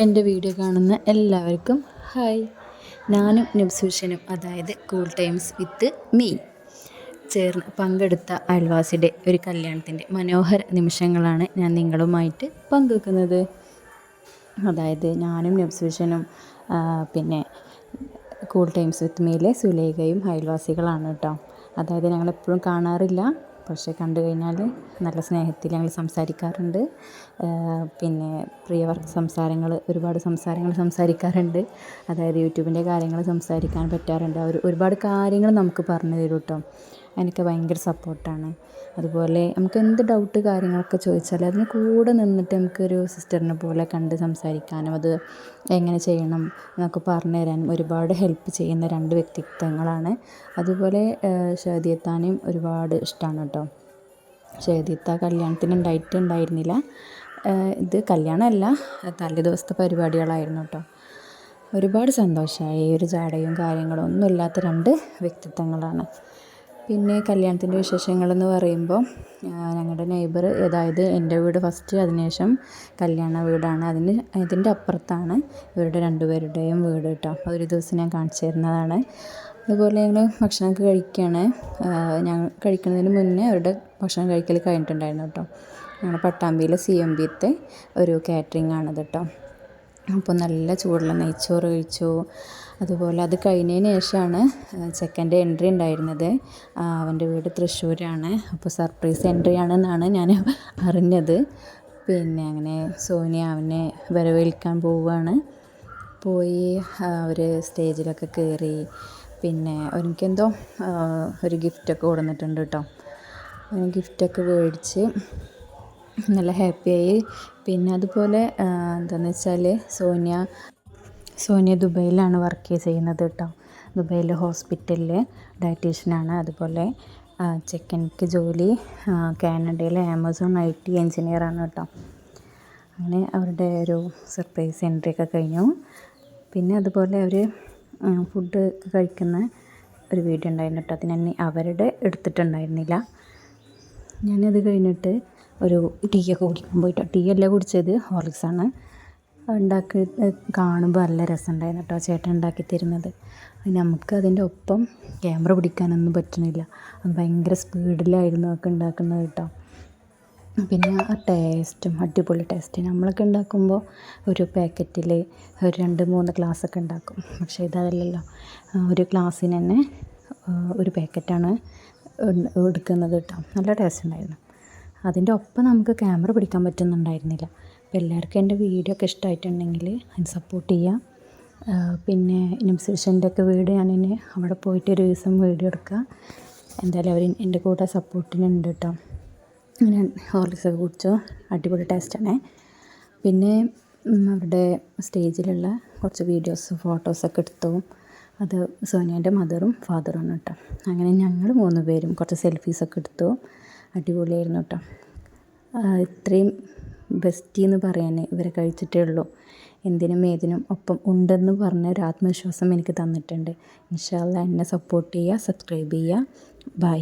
എന്റെ വീഡിയോ കാണുന്ന എല്ലാവർക്കും ഹായ്. ഞാനും നബ്സൂഷനും അതായത് കൂൾ ടൈംസ് വിത്ത് മീ ചേർന്ന് പങ്കെടുത്ത അയൽവാസിയുടെ ഒരു കല്യാണത്തിന്റെ മനോഹര നിമിഷങ്ങളാണ് ഞാൻ നിങ്ങളുമായിട്ട് പങ്കുവെക്കുന്നത്. അതായത് ഞാനും നബ്സൂഷനും പിന്നെ കൂൾ ടൈംസ് വിത്ത് മീയിലെ സുലേഖയും അയൽവാസികളാണ് കേട്ടോ. അതായത് ഞങ്ങളെപ്പോഴും കാണാറില്ല. പക്ഷേ കണ്ടു കഴിഞ്ഞാൽ നല്ല സ്നേഹത്തിൽ ഞങ്ങൾ സംസാരിക്കാറുണ്ട്. പിന്നെ പ്രിയവർ സംസാരങ്ങൾ ഒരുപാട് സംസാരങ്ങൾ സംസാരിക്കാറുണ്ട്. അതായത് യൂട്യൂബിന്റെ കാര്യങ്ങൾ സംസാരിക്കാൻ പറ്റാറുണ്ട്. അവർ ഒരുപാട് കാര്യങ്ങൾ നമുക്ക് പറഞ്ഞു തരും കേട്ടോ. എനിക്ക് ഭയങ്കര സപ്പോർട്ടാണ്. അതുപോലെ നമുക്ക് എന്ത് ഡൗട്ട് കാര്യങ്ങളൊക്കെ ചോദിച്ചാൽ അതിന് കൂടെ നിന്നിട്ട് നമുക്കൊരു സിസ്റ്ററിനെ പോലെ കണ്ട് സംസാരിക്കാനും അത് എങ്ങനെ ചെയ്യണം എന്നൊക്കെ പറഞ്ഞു തരാനും ഒരുപാട് ഹെൽപ്പ് ചെയ്യുന്ന രണ്ട് വ്യക്തിത്വങ്ങളാണ്. അതുപോലെ ഷാദിയത്താനെയും ഒരുപാട് ഇഷ്ടമാണ് കേട്ടോ. ഷാദിയത്ത കല്യാണത്തിന് ഉണ്ടായിട്ടുണ്ടായിരുന്നില്ല ഇത് കല്യാണമല്ല തലേ ദിവസത്തെ പരിപാടികളായിരുന്നു കേട്ടോ. ഒരുപാട് സന്തോഷമായി. ഒരു ജാടയും കാര്യങ്ങളും ഒന്നുമില്ലാത്ത രണ്ട് വ്യക്തിത്വങ്ങളാണ്. പിന്നെ കല്യാണത്തിന്റെ വിശേഷങ്ങളെന്ന് പറയുമ്പോൾ ഞങ്ങളുടെ നെയ്ബർ അതായത് എന്റെ വീട് ഫസ്റ്റ് അതിനുശേഷം കല്യാണ വീടാണ്. അതിന് ഇതിന്റെ അപ്പുറത്താണ് ഇവരുടെ രണ്ടുപേരുടെയും വീട് കേട്ടോ. ഒരു ദിവസം ഞാൻ കാണിച്ചു തരുന്നതാണ്. അതുപോലെ ഞങ്ങൾ ഭക്ഷണമൊക്കെ കഴിക്കുകയാണ് ഞാൻ കഴിക്കുന്നതിന് മുന്നേ അവരുടെ ഭക്ഷണം കഴിക്കൽ കഴിഞ്ഞിട്ടുണ്ടായിരുന്നു കേട്ടോ. ഞങ്ങളുടെ പട്ടാമ്പിയിലെ സി എം ബിത്തെ ഒരു കാറ്ററിംഗ് ആണത് കേട്ടോ. അപ്പോൾ നല്ല ചൂടുള്ള നെയ്ച്ചോറ് കഴിച്ചു. അതുപോലെ അത് കഴിഞ്ഞതിന് ശേഷമാണ് ചെക്കന്റെ എൻട്രി ഉണ്ടായിരുന്നത്. അവന്റെ വീട് തൃശ്ശൂരാണ്. അപ്പോൾ സർപ്രൈസ് എൻട്രി ആണെന്നാണ് ഞാൻ അറിഞ്ഞത്. പിന്നെ അങ്ങനെ സോനിയ അവനെ വരവേൽക്കാൻ പോവുകയാണ്. പോയി അവർ സ്റ്റേജിലൊക്കെ കയറി. പിന്നെ എനിക്കെന്തോ ഒരു ഗിഫ്റ്റൊക്കെ കൊടുന്നിട്ടുണ്ട് കേട്ടോ. ഗിഫ്റ്റൊക്കെ മേടിച്ച് നല്ല ഹാപ്പിയായി. പിന്നെ അതുപോലെ എന്താണെന്ന് വെച്ചാൽ സോനിയ സോനിയ ദുബൈയിലാണ് വർക്ക് ചെയ്യുന്നത് കേട്ടോ ദുബൈയിലെ ഹോസ്പിറ്റലിൽ ഡയറ്റീഷ്യനാണ് അതുപോലെ ചെക്കൻക്ക് ജോലി കാനഡയിലെ ആമസോൺ ഐ ടി എൻജിനീയറാണ് കേട്ടോ അങ്ങനെ അവരുടെ ഒരു സർപ്രൈസ് എൻട്രി ഒക്കെ കഴിഞ്ഞു. പിന്നെ അതുപോലെ അവർ ഫുഡ് കഴിക്കുന്ന ഒരു വീഡിയോ ഉണ്ടായിരുന്നു കേട്ടോ അതിനെ അവരുടെ എടുത്തിട്ടുണ്ടായിരുന്നില്ല. ഞാനത് കഴിഞ്ഞിട്ട് ഒരു ടീയൊക്കെ കുടിക്കാൻ പോയിട്ടോ. ടീ അല്ല കുടിച്ചത്? ഹോർലിക്സാണ് ഉണ്ടാക്കി കാണുമ്പോൾ നല്ല രസമുണ്ടായിരുന്നു കേട്ടോ ചേട്ടൻ ഉണ്ടാക്കി തരുന്നത്. നമുക്ക് അതിന്റെ ഒപ്പം ക്യാമറ പിടിക്കാനൊന്നും പറ്റുന്നില്ല അത് ഭയങ്കര സ്പീഡിലായിരുന്നു ഒക്കെ ഉണ്ടാക്കുന്നത് കേട്ടോ പിന്നെ ആ ടേസ്റ്റും അടിപൊളി ടേസ്റ്റ്. നമ്മളൊക്കെ ഉണ്ടാക്കുമ്പോൾ ഒരു പാക്കറ്റിൽ ഒരു രണ്ട് മൂന്ന് ഗ്ലാസ്സൊക്കെ ഉണ്ടാക്കും. പക്ഷേ ഇതല്ലല്ലോ. ഒരു ഗ്ലാസ്സിന് തന്നെ ഒരു പാക്കറ്റാണ് എടുക്കുന്നത് കേട്ടോ നല്ല ടേസ്റ്റ് ഉണ്ടായിരുന്നു. അതിന്റെ ഒപ്പം നമുക്ക് ക്യാമറ പിടിക്കാൻ പറ്റുന്നുണ്ടായിരുന്നില്ല. അപ്പോൾ എല്ലാവർക്കും എന്റെ വീഡിയോ ഒക്കെ ഇഷ്ടമായിട്ടുണ്ടെങ്കിൽ അതിന് സപ്പോർട്ട് ചെയ്യുക പിന്നെ നിംസേഷന്റെ ഒക്കെ വീട് ഞാൻ അവിടെ പോയിട്ട് ഒരു ദിവസം വീഡിയോ എടുക്കുക. എന്തായാലും അവർ എന്റെ കൂടെ സപ്പോർട്ടിനുണ്ട് കേട്ടോ. ഞാൻ ഹോർലിക്സ് ഒക്കെ കുടിച്ചു? അടിപൊളി ടേസ്റ്റാണേ പിന്നെ അവിടെ സ്റ്റേജിലുള്ള കുറച്ച് വീഡിയോസ് ഫോട്ടോസൊക്കെ എടുത്തു. അത് സോനിയന്റെ മദറും ഫാദറും ആണ് കേട്ടോ. അങ്ങനെ ഞങ്ങൾ മൂന്ന് പേരും കുറച്ച് സെൽഫീസൊക്കെ എടുത്തു. അടിപൊളിയായിരുന്നു കേട്ടോ. ഇത്രയും ബെസ്റ്റി എന്ന് പറയാൻ ഇവരെ കഴിച്ചിട്ടേ ഉള്ളൂ. എന്തിനും ഏതിനും ഒപ്പം ഉണ്ടെന്ന് പറഞ്ഞ ഒരു ആത്മവിശ്വാസം എനിക്ക് തന്നിട്ടുണ്ട്. ഇൻഷാല്ല എന്നെ സപ്പോർട്ട് ചെയ്യുക സബ്സ്ക്രൈബ് ചെയ്യുക. ബൈ